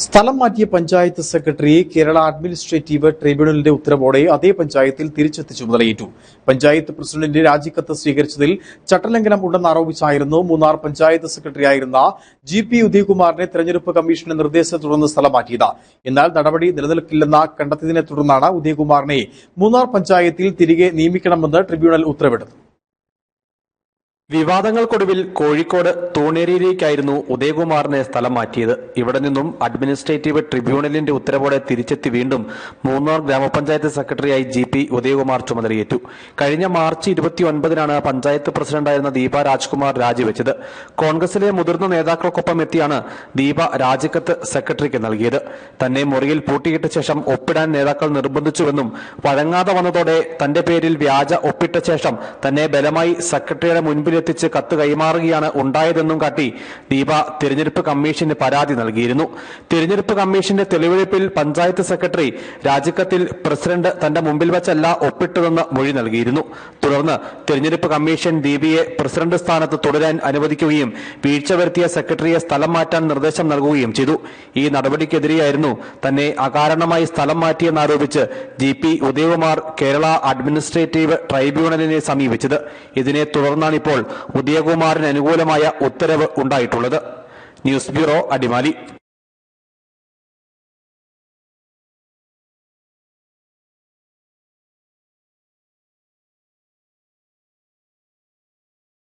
സ്ഥലം മാറ്റിയ പഞ്ചായത്ത് സെക്രട്ടറിയെ കേരള അഡ്മിനിസ്ട്രേറ്റീവ് ട്രിബ്യൂണലിന്റെ ഉത്തരവോടെ അതേ പഞ്ചായത്തിൽ തിരിച്ചെത്തി ചുമതലയേറ്റു. പഞ്ചായത്ത് പ്രസിഡന്റിന്റെ രാജിക്കത്ത് സ്വീകരിച്ചതിൽ ചട്ടലംഘനം ഉണ്ടെന്ന് ആരോപിച്ചായിരുന്നു മൂന്നാർ പഞ്ചായത്ത് സെക്രട്ടറിയായിരുന്ന ജി പി ഉദയകുമാറിനെ തെരഞ്ഞെടുപ്പ് കമ്മീഷന്റെ നിർദ്ദേശത്തെ തുടർന്ന് സ്ഥലം മാറ്റിയത്. എന്നാൽ നടപടി നിലനിൽക്കില്ലെന്ന കണ്ടെത്തിയതിനെ തുടർന്നാണ് ഉദയകുമാറിനെ മൂന്നാർ പഞ്ചായത്തിൽ തിരികെ നിയമിക്കണമെന്ന് ട്രിബ്യൂണൽ ഉത്തരവിട്ടത്. വിവാദങ്ങൾക്കൊടുവിൽ കോഴിക്കോട് തൂണേരിയിലേക്കായിരുന്നു ഉദയകുമാറിനെ സ്ഥലം മാറ്റിയത്. ഇവിടെ നിന്നും അഡ്മിനിസ്ട്രേറ്റീവ് ട്രിബ്യൂണലിന്റെ ഉത്തരവോടെ തിരിച്ചെത്തി വീണ്ടും മൂന്നാർ ഗ്രാമപഞ്ചായത്ത് സെക്രട്ടറിയായി ജി പി ഉദയകുമാർ ചുമതലയേറ്റു. കഴിഞ്ഞ മാർച്ച് ഇരുപത്തിയൊൻപതിനാണ് പഞ്ചായത്ത് പ്രസിഡന്റായിരുന്ന ദീപ രാജ്കുമാർ രാജിവെച്ചത്. കോൺഗ്രസിലെ മുതിർന്ന നേതാക്കൾക്കൊപ്പം എത്തിയാണ് ദീപ രാജിക്കത്ത് സെക്രട്ടറിക്ക് നൽകിയത്. തന്നെ മുറിയിൽ പൂട്ടിയിട്ട ശേഷം ഒപ്പിടാൻ നേതാക്കൾ നിർബന്ധിച്ചുവെന്നും വഴങ്ങാതെ വന്നതോടെ തന്റെ പേരിൽ വ്യാജ ഒപ്പിട്ട ശേഷം തന്നെ ബലമായി സെക്രട്ടറിയുടെ മുൻപിലെത്തിച്ച് കത്ത് കൈമാറുകയാണ് ഉണ്ടായതെന്നും കാട്ടി ദീപ തിരഞ്ഞെടുപ്പ് കമ്മീഷന് പരാതി നൽകിയിരുന്നു. തിരഞ്ഞെടുപ്പ് കമ്മീഷന്റെ തെളിവെടുപ്പിൽ പഞ്ചായത്ത് സെക്രട്ടറി രാജിക്കത്തിൽ പ്രസിഡന്റ് തന്റെ മുമ്പിൽ വച്ചല്ല ഒപ്പിട്ടതെന്ന് മൊഴി നൽകിയിരുന്നു. തുടർന്ന് തിരഞ്ഞെടുപ്പ് കമ്മീഷൻ ദീപയെ പ്രസിഡന്റ് സ്ഥാനത്ത് തുടരാൻ അനുവദിക്കുകയും വീഴ്ച വരുത്തിയ സെക്രട്ടറിയെ സ്ഥലം മാറ്റാൻ നിർദ്ദേശം നൽകുകയും ചെയ്തു. ഈ നടപടിക്കെതിരെയായിരുന്നു തന്നെ അകാരണമായി സ്ഥലം മാറ്റിയെന്നാരോപിച്ച് G P Udayakumar Kerala administrative ട്രൈബ്യൂണലിനെ സമീപിച്ചത്. ഇതിനെ തുടർന്നാണിപ്പോൾ ഉദയകുമാറിന് അനുകൂലമായ ഉത്തരവ് ഉണ്ടായിട്ടുള്ളത്. News bureau Adimali.